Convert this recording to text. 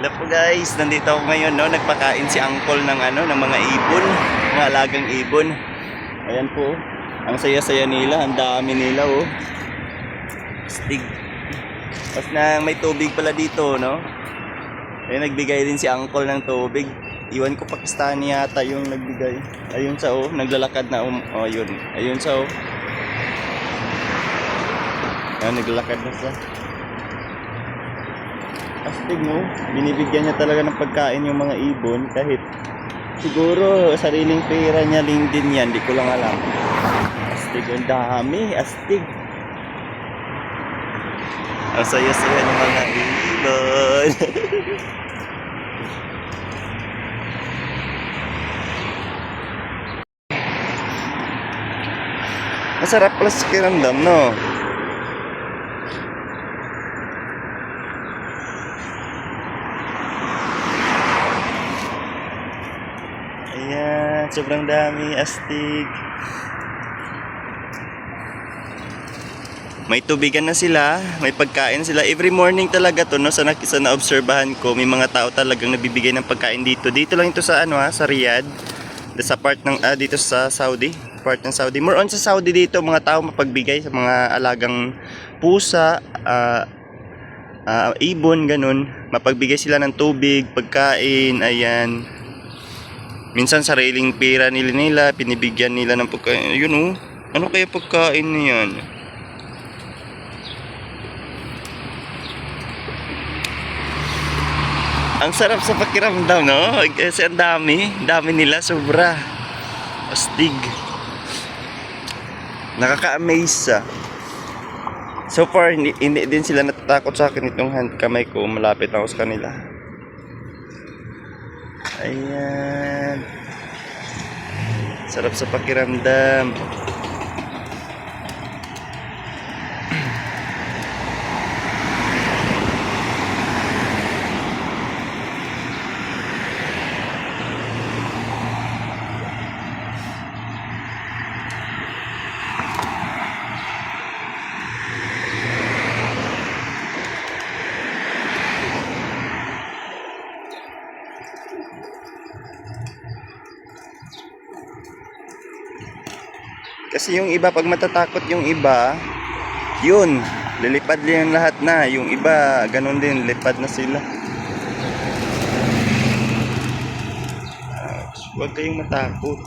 Hello po guys, nandito ako ngayon no, nagpakain si Uncle ng ano, ng mga ibon, mga alagang ibon. Ayan po. Ang saya-saya nila, ang dami nila oh. Stig. Tapos na may tubig pala dito, no? Ayun, nagbigay din si Uncle ng tubig. Iwan ko Pakistani yata yung nagbigay. Ayun sa oh, naglalakad na um, oh, yun. Ayun sa oh. Ayun, naglalakad na siya. Astig mo, binibigyan niya talaga ng pagkain yung mga ibon kahit siguro sariling pera niya lang din yan, di ko lang alam. Astig, ang dami, astig. Ang saya-saya ng mga ibon. Masarap pala sa kiramdam, no? Ayan, sobrang dami, astig. May tubigan na sila, may pagkain sila. Every morning talaga to, no? Sa, na, sa naobserbahan ko, may mga tao talagang nabibigay ng pagkain dito. Dito lang ito sa ano ha, sa Riyadh. Sa part ng, ah, dito sa Saudi. Part ng Saudi. More on sa Saudi dito, mga tao mapagbigay sa mga alagang pusa, ah, ah, ibon, ganun. Mapagbigay sila ng tubig, pagkain, ayan. Minsan sariling pera nila nila, pinibigyan nila ng pagkain. Yun oh, ano kaya pagkain na yan? Ang sarap sa pakiramdam, no? Kasi ang dami, dami nila, sobra. Astig. Nakaka-amaze ah. So far, hindi, hindi din sila natatakot sa akin itong hand kamay ko. Malapit ako sa kanila. Ayan. Sarap sa pakiramdam. Kasi yung iba, pag matatakot yung iba, yun, lilipad din lahat na. Yung iba, ganun din, lipad na sila. Ah, Huwag kayong matakot.